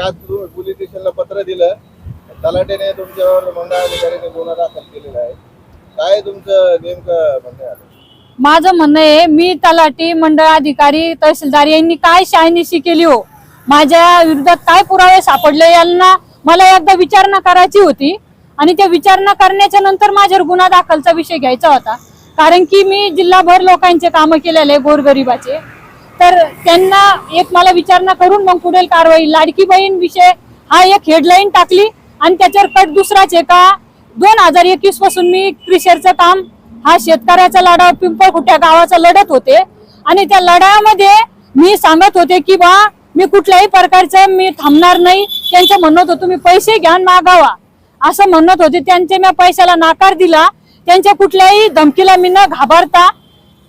आज पोलीस स्टेशनला पत्र दिलं. तलाट्याने तुमच्यावर मंडळाधिकाऱ्याने गुन्हा दाखल केलेला आहे. काय तुमचं नेमकं म्हणणं आहे? माझं म्हणणं आहे मी तलाठी मंडळ अधिकारी तहसीलदार यांनी काय शहानिशी केली हो? माझ्या विरोधात काय पुरावे सापडले यांना मला एकदा विचारणा करायची होती. आणि त्या विचारणा करण्याच्या नंतर माझ्यावर गुन्हा दाखलचा विषय घ्यायचा होता. कारण की मी जिल्हाभर लोकांचे कामं केलेले गोरगरिबाचे. तर त्यांना एक मला विचारणा करून मग पुढील कारवाई. लाडकी बहीण विषय हा एक हेडलाईन टाकली आणि त्याच्यावर कट दुसराच आहे का? दोन हजार एकवीसपासून मी क्रिशरचं काम हा शेतकऱ्याचा लढा पिंपळखुट्या गावाचा लढत होते. आणि त्या लढ्यामध्ये मी सांगत होते की बा मी कुठल्याही प्रकारचं मी थांबणार नाही. त्यांचं म्हणत होतो मी पैसे घ्या मागावा. असं म्हणत होते. त्यांचे मी पैशाला नाकार दिला. त्यांच्या कुठल्याही धमकीला मी न घाबरता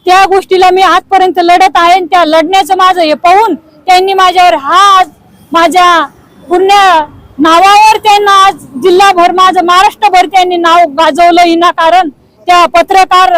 त्या गोष्टीला मी आजपर्यंत लढत आहे आणि त्या लढण्याचं माझं हे पाहून त्यांनी माझ्यावर हा आज माझ्या पुण्य नावावर त्यांना आज जिल्हाभर माझं महाराष्ट्रभर त्यांनी नाव गाजवलं विनाकारण त्या पत्रकार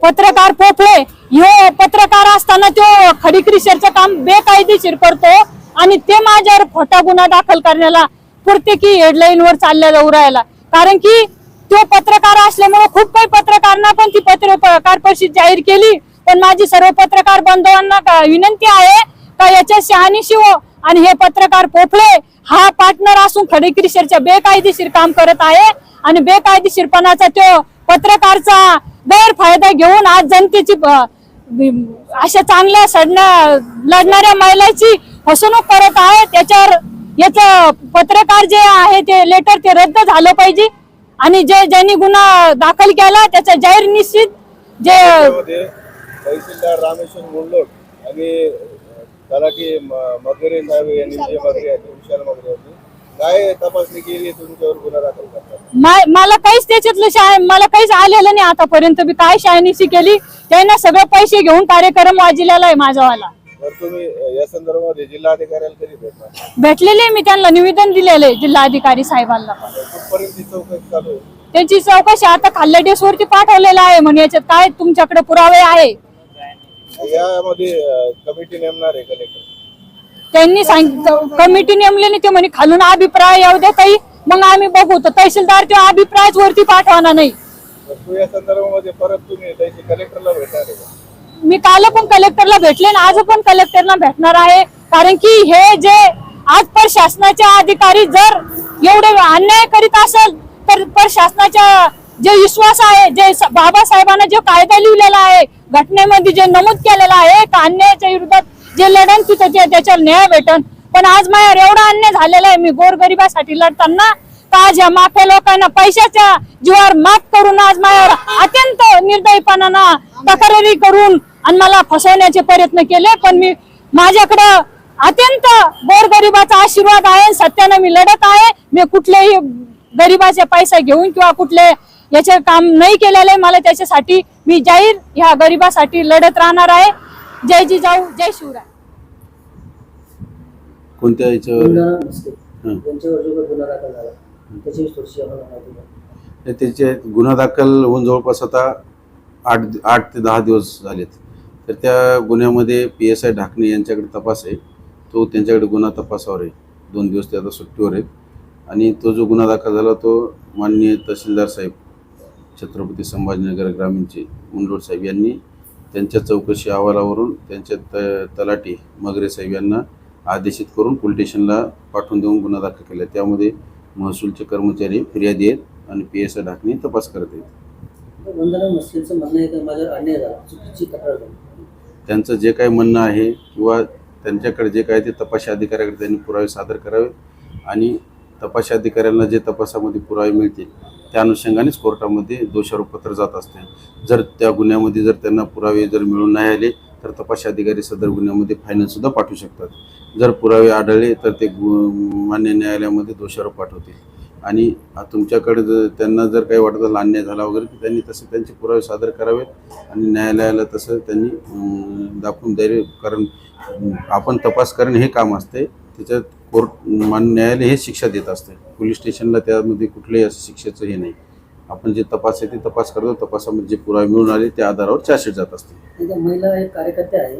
पत्रकार पोपळे ह्यो पत्रकार असताना तो खडीक्रिशरचं काम बेकायदेशीर करतो आणि ते माझ्यावर खोटा गुन्हा दाखल करण्याला प्रत्येकी हेडलाईनवर चालल्या जाऊ राहिला कारण की तो पत्रकार असल्यामुळे खूप काही पत्रकारांना पण ती पत्रकार परिषद जाहीर केली. पण माझी सर्व पत्रकार बांधवांना का- विनंती आहे का याच्या शहाणी शिव हो आणि हे पत्रकार पोपळे हा पार्टनर असून खडीक्रिशरच्या बेकायदेशीर काम करत आहे आणि बेकायदेशीरपणाचा तो पत्रकारचा गैरफायदा घेऊन आज जनतेची ब- अशा चांगल्या सडण्या लढणाऱ्या महिलाची फसवणूक करत आहे. त्याच्यावर याच पत्रकार जे आहे ते लेटर ते रद्द झालं पाहिजे. आणि जे ज्यांनी गुन्हा दाखल केला त्याचा जाहीर निश्चित जे तहसीलदार रामेश्वर मुंडलोट आणि तलाठी मगरे साहेब यांनी जे मगरे आहेत विशाल मगरे यांनी काय तपासणी केली तुमच्यावर गुन्हा दाखल करतात मा- मला काहीच त्याच्यातलं शाळे मला काहीच आलेलं नाही आतापर्यंत. मी काय शाळेनिशी केली? त्यांना सगळं पैसे घेऊन कार्यक्रम वाजलेला आहे माझावाला तर तुम्ही अं, या संदर्भामध्ये जिल्हाधिकाऱ्याला कधी भेटणार भेटलेले मी त्यांना निवेदन दिलेले जिल्हाधिकारी साहेबांना पण. कुठपर्यंत ही चौकशी चालू आहे? त्यांची चौकशी आता खाल्ल्या डेस वरती पाठवलेला आहे म्हणजे याच्यात काय तुमच्याकडे पुरावे आहे? यामध्ये अं, कमिटी नेमणार आहे कलेक्टर त्यांनी सांगितलं कमिटी नेमली नाही ते म्हणे खालून अभिप्राय येऊ दे काही मग आम्ही बघू. तर तहसीलदार त्या अभिप्रायच वरती पाठवणार नाही. तर तू या संदर्भामध्ये परत तुम्ही त्याची कलेक्टरला भेटणार आहे का मी काल पण कलेक्टरला भेटले आणि आज पण कलेक्टरला भेटणार आहे. कारण की हे जे आज पर शासनाच्या अधिकारी जर एवढे अन्याय करीत असेल तर पर शासनाच्या जे विश्वास आहे जे स- बाबासाहेबांना जो कायदा लिहिलेला आहे घटनेमध्ये जे नमूद केलेला आहे का अन्यायाच्या विरोधात जे लढण तिथे त्याच्यावर न्याय भेटन. पण आज माझ्यावर एवढा अन्याय झालेला आहे मी गोरगरिबासाठी लढताना का आज या माफिया लोकांना पैशाच्या जीवावर माफ करून आज माझ्यावर अत्यंत निर्दयीपणानं तक्रारी करून आणि मला फसवण्याचे प्रयत्न केले. पण मी माझ्याकडं अत्यंत गोरगरिबाचा आशीर्वाद आहे सत्यानं मी लढत आहे. मी कुठलेही गरीबाचे पैसे घेऊन किंवा कुठले याचे काम नाही केलेले. मला त्याच्यासाठी मी जाहीर ह्या गरिबासाठी लढत राहणार आहे. जय जिजाऊ जय शिवराय. कोणत्या याच्यावर? गुन्हा दाखल त्याची थोडीशी आम्हाला माहिती द्या. त्याचे गुन्हा दाखल होऊन जवळपास आता आठ आठ ते दहा दिवस झालेत. तर त्या गुन्ह्यामध्ये पी एस आय ढाकणे यांच्याकडे तपास आहे. तो त्यांच्याकडे गुन्हा तपासावर आहे. दोन दिवस ते आता सुट्टीवर आहेत. आणि तो जो गुन्हा दाखल झाला तो माननीय तहसीलदार साहेब छत्रपती संभाजीनगर ग्रामीणचे मुंडोड साहेब यांनी त्यांच्या चौकशी अहवालावरून त्यांच्या त तलाठी मगरे साहेब यांना आदेशित करून पोलीस स्टेशनला पाठवून देऊन गुन्हा दाखल केला. त्यामध्ये महसूलचे कर्मचारी फिर्यादी आहेत आणि पी एस ढाकणे तपास करत आहेत. त्यांचं जे काही म्हणणं आहे किंवा त्यांच्याकडे जे काय ते तपाशी अधिकाऱ्याकडे त्यांनी पुरावे सादर करावेत आणि तपाशी अधिकाऱ्यांना जे तपासामध्ये पुरावे मिळतील त्या अनुषंगानेच कोर्टामध्ये दोषारोपपत्र जात असते जर त्या गुन्ह्यामध्ये जर त्यांना पुरावे जर मिळून नाही आले तर तपास अधिकारी सदर गुन्ह्यामध्ये फायनलसुद्धा पाठवू शकतात. जर पुरावे आढळले तर ते मान्य न्यायालयामध्ये दोषारोप पाठवतील. आणि तुमच्याकडे जर त्यांना जर काही वाटत असेल अन्याय झाला वगैरे तर त्यांनी तसे त्यांचे पुरावे सादर करावेत आणि न्यायालयाला तसं त्यांनी दाखवून द्यावे. कारण आपण तपास करणं हे काम असते त्याच्यात कोर्ट मान न्यायालय हे शिक्षा देत असते पोलीस स्टेशनला त्यामध्ये कुठलंही असं शिक्षेचं हे नाही. आपण जे तपास आहे ते तपास करतो. तपासामध्ये जे पुरावे मिळून आले त्या आधारावर चार्जशीट जात असते. महिला एक कार्यकर्त्या आहे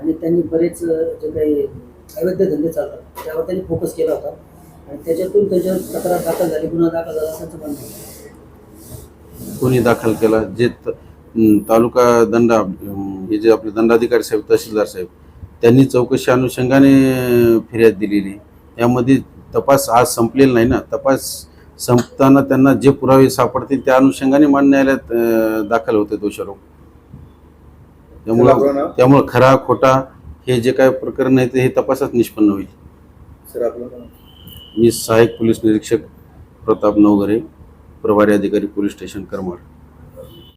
आणि त्यांनी बरेच जे काही अवैध धंदे चालतात त्यावर त्यांनी फोकस केला होता. आणि त्याच्यातून त्याच्यावर तक्रार दाखल झाली गुन्हा दाखल झाला असं म्हणणं. कोणी दाखल केला? जे तालुका दंडा हे जे आपले दंडाधिकारी साहेब तहसीलदार साहेब त्यांनी चौकशी अनुषंगाने फिर्याद दिलेली. यामध्ये तपास आज संपलेला नाही ना? तपास संपताना त्यांना जे पुरावे सापडतील त्या अनुषंगाने मान न्यायालयात दाखल होते दोषारोप त्यामुळं? त्यामुळं खरा खोटा हे जे काय प्रकरण आहे ते हे तपासात निष्पन्न होईल? मी सहाय्यक पोलीस निरीक्षक प्रताप नवघरे प्रभारी अधिकारी पोलीस स्टेशन करमाड